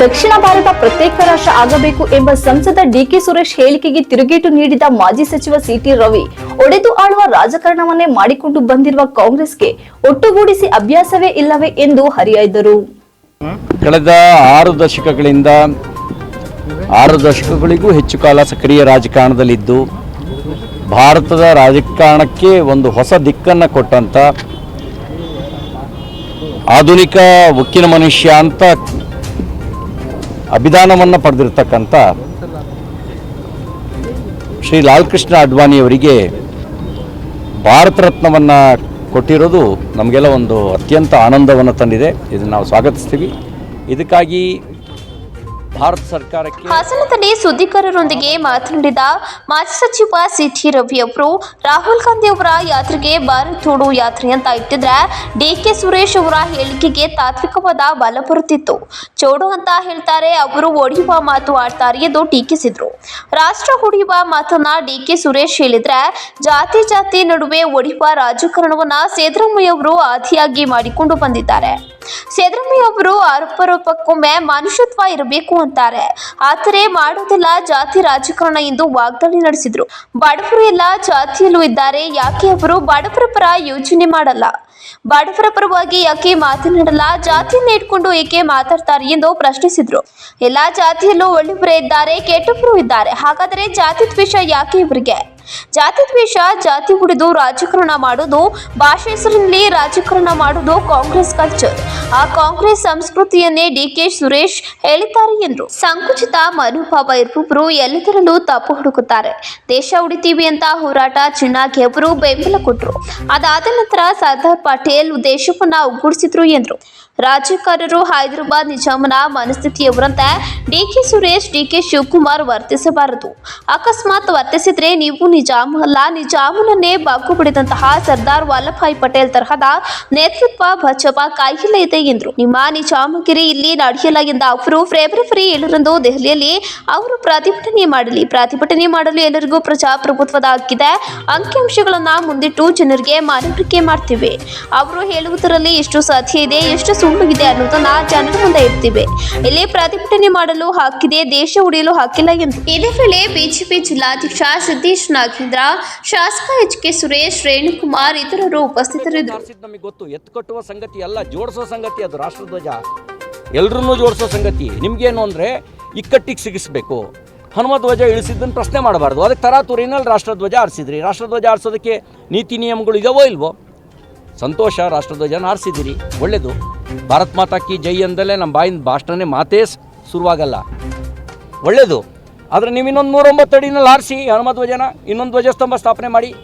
ದಕ್ಷಿಣ ಭಾರತ ಪ್ರತ್ಯೇಕ ರಾಷ್ಟ್ರ ಆಗಬೇಕು ಎಂಬ ಸಂಸದ ಡಿಕೆ ಸುರೇಶ್ ಹೇಳಿಕೆಗೆ ತಿರುಗೇಟು ನೀಡಿದ ಮಾಜಿ ಸಚಿವ ಸಿಟಿ ರವಿ, ಒಡೆದು ಆಳುವ ರಾಜಕಾರಣವನ್ನೇ ಮಾಡಿಕೊಂಡು ಬಂದಿರುವ ಕಾಂಗ್ರೆಸ್ಗೆ ಒಟ್ಟುಗೂಡಿಸಿ ಅಭ್ಯಾಸವೇ ಇಲ್ಲವೇ ಎಂದು ಹರಿಯಾಯ್ದರು. ಕಳೆದ ಆರು ದಶಕಗಳಿಂದ ಆರು ದಶಕಗಳಿಗೂ ಹೆಚ್ಚು ಕಾಲ ಸಕ್ರಿಯ ರಾಜಕಾರಣದಲ್ಲಿದ್ದು, ಭಾರತದ ರಾಜಕಾರಣಕ್ಕೆ ಒಂದು ಹೊಸ ದಿಕ್ಕನ್ನು ಕೊಟ್ಟಂತ ಆಧುನಿಕ ಉಕ್ಕಿನ ಮನುಷ್ಯ ಅಂತ ಅಭಿದಾನವನ್ನು ಪಡೆದಿರ್ತಕ್ಕಂಥ ಶ್ರೀ ಲಾಲ್ಕೃಷ್ಣ ಅಡ್ವಾಣಿಯವರಿಗೆ ಭಾರತ ರತ್ನವನ್ನು ಕೊಟ್ಟಿರೋದು ನಮಗೆಲ್ಲ ಒಂದು ಅತ್ಯಂತ ಆನಂದವನ್ನು ತಂದಿದೆ. ಇದನ್ನು ನಾವು ಸ್ವಾಗತಿಸ್ತೀವಿ. ಇದಕ್ಕಾಗಿ ಭಾರತ ಸರ್ಕಾರಕ್ಕೆ ಹಾಸನದಲ್ಲಿ ಸುದ್ದಿಗಾರರೊಂದಿಗೆ ಮಾತನಾಡಿದ ಮಾಜಿ ಸಚಿವ ಸಿಟಿ ರವಿ ಅವರು, ರಾಹುಲ್ ಗಾಂಧಿ ಅವರ ಯಾತ್ರೆಗೆ ಭಾರತ್ ತೋಡು ಯಾತ್ರೆ ಅಂತ ಇಟ್ಟಿದ್ರೆ ಡಿಕೆ ಸುರೇಶ್ ಅವರ ಹೇಳಿಕೆಗೆ ತಾತ್ವಿಕವಾದ ಬಲ ಬರುತ್ತಿತ್ತು. ಚೋಡು ಅಂತ ಹೇಳ್ತಾರೆ, ಅವರು ಒಡೆಯುವ ಮಾತು ಆಡ್ತಾರೆ ಎಂದು ಟೀಕಿಸಿದ್ರು. ರಾಷ್ಟ್ರ ಹೊಡೆಯುವ ಮಾತನ್ನ ಡಿಕೆ ಸುರೇಶ್ ಹೇಳಿದ್ರೆ, ಜಾತಿ ಜಾತಿ ನಡುವೆ ಒಡೆಯುವ ರಾಜಕಾರಣವನ್ನ ಸಿದ್ದರಾಮಯ್ಯ ಅವರು ಆದಿಯಾಗಿ ಮಾಡಿಕೊಂಡು ಬಂದಿದ್ದಾರೆ. ಸಿದ್ದರಾಮಯ್ಯ ಅವರು ಅರೂಪರೂಪಕ್ಕೊಮ್ಮೆ ಮನುಷ್ಯತ್ವ ಇರಬೇಕು ಅಂತಾರೆ. ಆದರೆ ಮಾಡೋದಿಲ್ಲ ಜಾತಿ ರಾಜಕಾರಣ ಎಂದು ವಾಗ್ದಾಳಿ ನಡೆಸಿದ್ರು. ಬಡವರು ಎಲ್ಲ ಜಾತಿಯಲ್ಲೂ ಇದ್ದಾರೆ. ಯಾಕೆ ಅವರು ಬಡವರ ಪರ ಯೋಚನೆ ಮಾಡಲ್ಲ? ಬಡವರ ಪರವಾಗಿ ಯಾಕೆ ಮಾತನಾಡಲ್ಲ? ಜಾತಿಯನ್ನು ಇಟ್ಕೊಂಡು ಏಕೆ ಮಾತಾಡ್ತಾರೆ ಎಂದು ಪ್ರಶ್ನಿಸಿದ್ರು. ಎಲ್ಲಾ ಜಾತಿಯಲ್ಲೂ ಒಳ್ಳೆಯವರೇ ಇದ್ದಾರೆ ಕೆಟ್ಟವರು ಇದ್ದಾರೆ. ಹಾಗಾದರೆ ಜಾತಿ ದ್ವೇಷ ಯಾಕೆ ಇವರಿಗೆ? ಜಾತಿ ದ್ವೇಷ, ಜಾತಿ ಕುಡಿದು ರಾಜಕಾರಣ ಮಾಡೋದು, ಭಾಷೆ ಹೆಸರಿನಲ್ಲಿ ರಾಜಕಾರಣ ಮಾಡೋದು ಕಾಂಗ್ರೆಸ್ ಕಲ್ಚರ್. ಆ ಕಾಂಗ್ರೆಸ್ ಸಂಸ್ಕೃತಿಯನ್ನೇ ಡಿಕೆ ಸುರೇಶ್ ಹೇಳಿದ್ದಾರೆ ಎಂದರು ಸಂಕುಚಿತ ಮನೋಭಾವ ಇರುವವರು ಎಲ್ಲದರಲ್ಲೂ ತಪ್ಪು ಹುಡುಕುತ್ತಾರೆ. ದೇಶ ಉಡಿತೀವಿ ಅಂತ ಹೋರಾಟ ಚಿನ್ನಾಗಿ ಅವರು ಬೆಂಬಲ ಕೊಟ್ಟರು. ಅದಾದ ನಂತರ ಸರ್ದಾರ್ ಪಟೇಲ್ ದೇಶವನ್ನ ಒಗ್ಗೂಡಿಸಿದ್ರು ಎಂದರು. ರಾಜಕಾರರು ಹೈದರಾಬಾದ್ ನಿಜಾಮನ ಮನಸ್ಥಿತಿಯವರಂತೆ ಡಿಕೆ ಸುರೇಶ್, ಡಿಕೆ ಶಿವಕುಮಾರ್ ವರ್ತಿಸಬಾರದು. ಅಕಸ್ಮಾತ್ ವರ್ತಿಸಿದ್ರೆ ನೀವು ನಿಜಾಮ್ ಅಲ್ಲ. ನಿಜಾಮನನ್ನೇ ಬಾಕು ಬಿಡಿದಂತಹ ಸರ್ದಾರ್ ವಲ್ಲಭಾಯ್ ಪಟೇಲ್ ತರಹದ ನೇತೃತ್ವ ಭಾಜಪ ಕೈಯಲ್ಲೇ ಇದೆ ಎಂದರು. ನಿಮ್ಮ ನಿಜಾಮಗಿರಿ ಇಲ್ಲಿ ನಡೆಯಲ್ಲ ಎಂದ ಅವರು ಫೆಬ್ರವರಿ ಏಳರಂದು ದೆಹಲಿಯಲ್ಲಿ ಅವರು ಪ್ರತಿಭಟನೆ ಮಾಡಲಿ. ಪ್ರತಿಭಟನೆ ಮಾಡಲು ಎಲ್ಲರಿಗೂ ಪ್ರಜಾಪ್ರಭುತ್ವದ ಹಕ್ಕಿದೆ ಅಂಕಿಅಂಶಗಳನ್ನ ಮುಂದಿಟ್ಟು ಜನರಿಗೆ ಮನವರಿಕೆ ಮಾಡ್ತೀವಿ. ಅವರು ಹೇಳುವುದರಲ್ಲಿ ಎಷ್ಟು ಸಾಧ್ಯ ಇದೆ, ಎಷ್ಟು ಸುಳ್ಳು ಇದೆ ಅನ್ನೋದನ್ನ ಜನರ ಮುಂದೆ ಇರ್ತೀವಿ ಇಲ್ಲಿ ಪ್ರತಿಭಟನೆ ಮಾಡಲು ಹಾಕಿದೆ ದೇಶ ಉಳಿಯಲು ಹಾಕಿಲ್ಲ ಎಂದು. ಇದೇ ವೇಳೆ ಬಿಜೆಪಿ ಜಿಲ್ಲಾಧ್ಯಕ್ಷ ಸಿದ್ದೇಶ್ ನಾಗೇಂದ್ರ ಶಾಸಕ ಎಚ್ ಕೆ ಸುರೇಶ್ ರೇಣುಕುಮಾರ್ ಇತರರು ಉಪಸ್ಥಿತರಿದ್ದರು. ನಮಗೆ ಗೊತ್ತು ಎತ್ತು ಕಟ್ಟುವ ಸಂಗತಿ ಅಲ್ಲ ಜೋಡಿಸೋ ಸಂಗತಿ ಅದು ರಾಷ್ಟ್ರಧ್ವಜ ಎಲ್ಲರನ್ನೂ ಜೋಡಿಸೋ ಸಂಗತಿ. ನಿಮ್ಗೇನು ಅಂದರೆ ಇಕ್ಕಟ್ಟಿಗೆ ಸಿಗಿಸ್ಬೇಕು. ಹನುಮ ಧ್ವಜ ಇಳಿಸಿದ್ದನ್ನು ಪ್ರಶ್ನೆ ಮಾಡಬಾರ್ದು. ಅದಕ್ಕೆ ತರಾತುರಿನಲ್ಲಿ ರಾಷ್ಟ್ರಧ್ವಜ ಆರಿಸಿದ್ರಿ. ರಾಷ್ಟ್ರಧ್ವಜ ಆರಿಸೋದಕ್ಕೆ ನೀತಿ ನಿಯಮಗಳು ಇದಾವೋ ಇಲ್ವೋ? ಸಂತೋಷ ರಾಷ್ಟ್ರಧ್ವಜನ ಆರಿಸಿದ್ದೀರಿ. ಒಳ್ಳೆಯದು ಭಾರತ್ ಮಾತಾ ಕಿ ಜೈ ಅಂದಲೇ ನಮ್ಮ ಬಾಯಿಂದ ಭಾಷಣನೇ ಮಾತೇ ಶುರುವಾಗಲ್ಲ. ಒಳ್ಳೆಯದು ಆದರೆ ನೀವು ಇನ್ನೊಂದು ನೂರೊಂಬತ್ತು ಅಡಿನಲ್ಲಿ ಆರಿಸಿ ಹನುಮ ಧ್ವಜನ ಇನ್ನೊಂದು ಧ್ವಜಸ್ತಂಭ ಸ್ಥಾಪನೆ ಮಾಡಿ.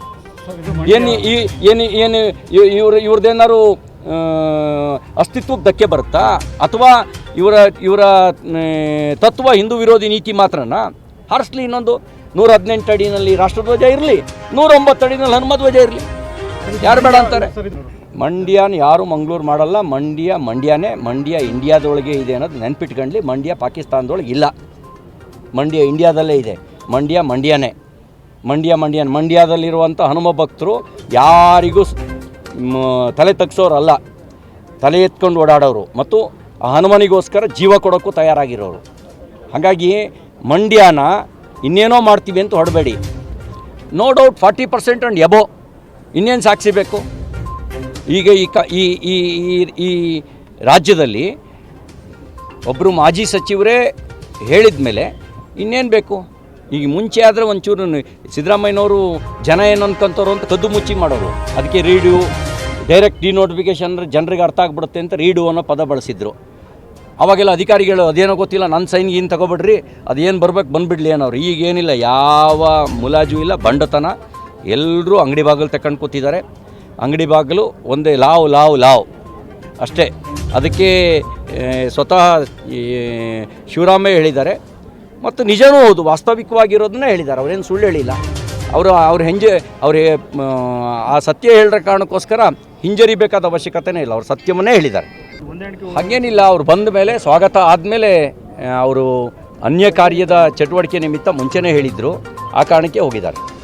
ಏನು ಈ ಏನು ಏನು ಇವ್- ಇವ್ರ ಇವ್ರದ್ದೇನಾದ್ರು ಅಸ್ತಿತ್ವಕ್ಕೆ ಧಕ್ಕೆ ಬರುತ್ತಾ? ಅಥವಾ ಇವರ ಇವರ ತತ್ವ ಹಿಂದೂ ವಿರೋಧಿ ನೀತಿ ಮಾತ್ರನ? ಹಾರಿಸ್ಲಿ ಇನ್ನೊಂದು ನೂರ ಹದಿನೆಂಟು ಅಡಿನಲ್ಲಿ ರಾಷ್ಟ್ರಧ್ವಜ ಇರಲಿ, ನೂರೊಂಬತ್ತು ಅಡಿನಲ್ಲಿ ಹನುಮ ಧ್ವಜ ಇರಲಿ. ಯಾರು ಬೇಡ ಅಂತಾರೆ? ಮಂಡ್ಯನ ಯಾರು ಮಂಗಳೂರು ಮಾಡಲ್ಲ ಮಂಡ್ಯ ಮಂಡ್ಯನೇ ಮಂಡ್ಯ ಇಂಡಿಯಾದೊಳಗೆ ಇದೆ ಅನ್ನೋದು ನೆನ್ಪಿಟ್ಕೊಂಡ್ಲಿ ಮಂಡ್ಯ ಪಾಕಿಸ್ತಾನದೊಳಗೆ ಇಲ್ಲ. ಮಂಡ್ಯ ಇಂಡಿಯಾದಲ್ಲೇ ಇದೆ. ಮಂಡ್ಯ ಮಂಡ್ಯನೇ. ಮಂಡ್ಯ ಮಂಡ್ಯ ಮಂಡ್ಯದಲ್ಲಿರುವಂಥ ಹನುಮ ಭಕ್ತರು ಯಾರಿಗೂ ತಲೆ ತಗ್ಸೋರಲ್ಲ. ತಲೆ ಎತ್ಕೊಂಡು ಓಡಾಡೋರು. ಮತ್ತು ಆ ಹನುಮನಿಗೋಸ್ಕರ ಜೀವ ಕೊಡೋಕ್ಕೂ ತಯಾರಾಗಿರೋರು. ಹಾಗಾಗಿ ಮಂಡ್ಯನ ಇನ್ನೇನೋ ಮಾಡ್ತೀವಿ ಅಂತ ಹೊಡಬೇಡಿ. No doubt forty percent and above ಇನ್ನೇನು ಸಾಕ್ಷಿ ಬೇಕು? ಈಗ ಈ ಕ ಈ ಈ ಈ- ರಾಜ್ಯದಲ್ಲಿ ಒಬ್ಬರು ಮಾಜಿ ಸಚಿವರೇ ಹೇಳಿದ ಮೇಲೆ ಇನ್ನೇನು ಬೇಕು? ಈಗ ಮುಂಚೆ ಆದರೆ ಒಂಚೂರು ಸಿದ್ದರಾಮಯ್ಯನವರು ಜನ ಏನು ಅನ್ಕೊಂತವ್ರು ಅಂತ ಕದ್ದು ಮುಚ್ಚಿ ಮಾಡೋರು. ಅದಕ್ಕೆ ರೀಡು ಡೈರೆಕ್ಟ್ ಡಿನೋಟಿಫಿಕೇಶನ್ ಅಂದರೆ ಜನರಿಗೆ ಅರ್ಥ ಆಗ್ಬಿಡುತ್ತೆ ಅಂತ ರೀಡು ಅನ್ನೋ ಪದ ಬಳಸಿದ್ರು. ಅವಾಗೆಲ್ಲ ಅಧಿಕಾರಿಗಳು ಅದೇನೋ ಗೊತ್ತಿಲ್ಲ ನನ್ನ ಸೈನ್ ಏನು ತಗೊಬಿಡ್ರಿ, ಅದೇನು ಬರ್ಬೇಕು ಬಂದುಬಿಡ್ಲಿ ಅನ್ನೋರು. ಈಗ ಏನಿಲ್ಲ ಯಾವ ಮುಲಾಜು ಇಲ್ಲ, ಬಂಡತನ. ಎಲ್ಲರೂ ಅಂಗಡಿ ಬಾಗಿಲು ತಗೊಂಡು ಕೂತಿದ್ದಾರೆ. ಅಂಗಡಿ ಬಾಗಿಲು ಒಂದೇ ಲಾವ್ ಲಾವ್ ಲಾವ್. ಅಷ್ಟೇ. ಅದಕ್ಕೆ ಸ್ವತಃ ಶಿವರಾಮಯ್ಯ ಹೇಳಿದ್ದಾರೆ. ಮತ್ತು ನಿಜವೂ ಹೌದು, ವಾಸ್ತವಿಕವಾಗಿರೋದನ್ನ ಹೇಳಿದ್ದಾರೆ. ಅವರೇನು ಸುಳ್ಳು ಹೇಳಿಲ್ಲ. ಅವರು, ಅವ್ರ ಹೆಂಜೆ ಅವ್ರಿಗೆ ಆ ಸತ್ಯ ಹೇಳಿರೋ ಕಾರಣಕ್ಕೋಸ್ಕರ ಹಿಂಜರಿಬೇಕಾದ ಅವಶ್ಯಕತೆನೇ ಇಲ್ಲ. ಅವ್ರು ಸತ್ಯವನ್ನೇ ಹೇಳಿದ್ದಾರೆ. ಹಾಗೇನಿಲ್ಲ, ಅವ್ರು ಬಂದ ಮೇಲೆ, ಸ್ವಾಗತ ಆದಮೇಲೆ ಅವರು ಅನ್ಯ ಕಾರ್ಯದ ಚಟುವಟಿಕೆ ನಿಮಿತ್ತ ಮುಂಚೆನೇ ಹೇಳಿದರು. ಆ ಕಾರಣಕ್ಕೆ ಹೋಗಿದ್ದಾರೆ.